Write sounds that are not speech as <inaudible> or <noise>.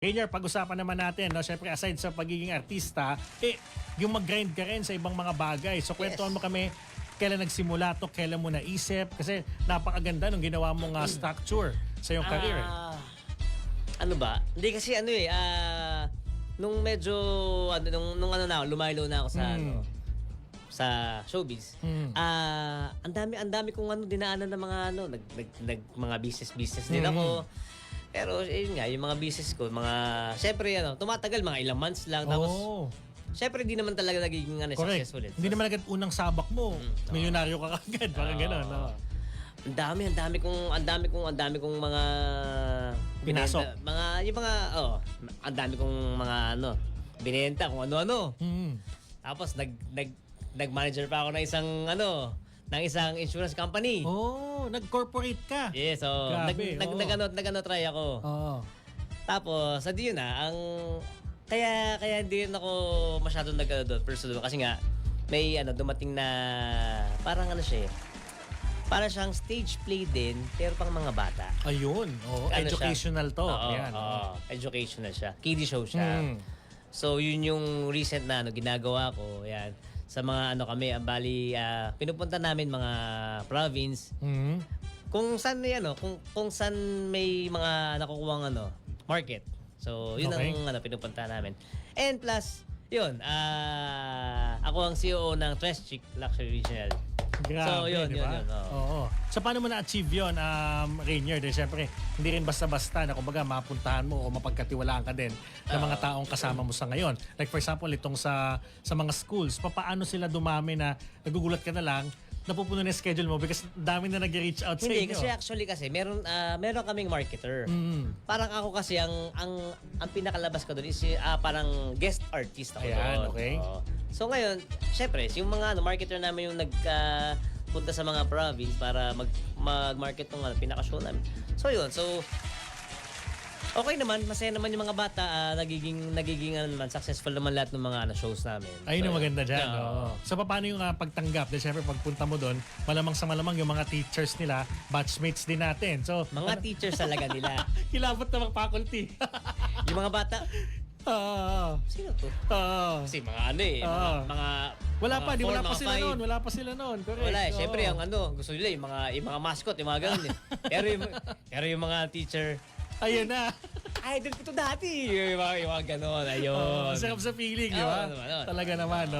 Rainier, pag-usapan naman natin, no? Siyempre, aside sa pagiging artista, eh, yung mag-grind ka rin sa ibang mga bagay. So, kwentuhan mo kami, kailan nagsimula to, kailan mo naisip? Kasi napakaganda nung ginawa mong uh, structure sa iyong career. eh. Ah, ano ba? Hindi kasi ano eh, ah, nung medyo, ano, nung, nung ano na, ako, lumaylo na ako sa, Hmm. ano, sa showbiz. Hmm. Ah, ang dami ang dami kong ano dinaanan ng mga ano, nag, nag, nag mga business business din Hmm. ako. Pero yun nga, yung mga business ko, mga syempre ano, tumatagal mga ilang months lang tapos Oo. syempre di naman talaga nagiging ano, Correct. successful. eh. Hindi naman agad unang sabak mo, milyonaryo ka kagad. Parang Oo. gano'n. No? Ang dami, ang dami kong, ang dami kong, ang dami kong mga Pinasok. binenta- mga yung mga oh, ang dami kong mga ano, binenta kung ano-ano. Mm. Tapos nag nag nag-manager pa ako ng isang ano, ng isang insurance company. Oh, nag-corporate ka. Yes, so nag Grabe, nag, oo. nag, ano, nag ano try ako. Oo. Tapos, sa yun na, ang kaya kaya hindi rin ako masyadong nag ano, doon, personal kasi nga may ano dumating na parang ano siya eh, para siyang stage play din pero pang mga bata. Ayun. Oo. Ano siya? Educational to. Oo, Yan. oo. educational siya. Kiddie show siya. Mm. So, yun yung recent na ano, ginagawa ko. Yan. Sa mga ano kami, ang bali, ah, pinupunta namin mga province. Mm. Kung saan may ano, kung, kung saan may mga nakukuha ano, market. So, yun Okay. ang ano, pinupunta namin. And plus, yun, ah, ako ang CEO ng Tres Chic Luxury Regional. Grabe, So, yun, di yun, ba? yun, oo. Oo. So, paano mo na-achieve yun, um, Rainier? Dahil syempre, hindi rin basta-basta na kumbaga mapuntahan mo o mapagkatiwalaan ka din ng mga taong kasama mo sa ngayon. Like for example, itong sa sa mga schools, papaano sila dumami na nagugulat ka na lang, napupuno na yung schedule mo because dami na nag-reach out sa Hindi, inyo. kasi actually kasi, meron, ah, meron kaming marketer. Mm. Parang ako kasi ang ang ang pinakalabas ko doon is ah, parang guest artist ako Ayan, doon. okay. Oo. So ngayon, syempre, yung mga ano, marketer namin yung nag ah, punta sa mga province para mag mag-market ng ano, pinaka-show namin. So yun, so Okay naman, masaya naman yung mga bata, ah, nagiging nagiging ano naman successful naman lahat ng mga ano, shows namin. Ayun So, ang maganda dyan. Yeah. oo. So, paano yung uh, pagtanggap? Dahil syempre, pagpunta mo doon, malamang sa malamang yung mga teachers nila, batchmates din natin. So, Mga teachers talaga <laughs> nila. kilabot na faculty. <laughs> yung mga bata, Oo. sino to? Oo. Kasi mga ano eh, mga, mga Wala mga pa, di four, wala pa mga sila five. noon. Wala pa sila noon. Correct. Wala eh. Oo. Siyempre, ang ano, gusto nila yung mga, yung mga mascot, yung mga ganun eh. <laughs> pero, yung, pero yung mga teacher, Ayun na. idol ko to dati. Yung mga, yung mga ganun, ayun. Oh, sarap sa feeling, di ba? Oo, naman, oo. Talaga naman, no?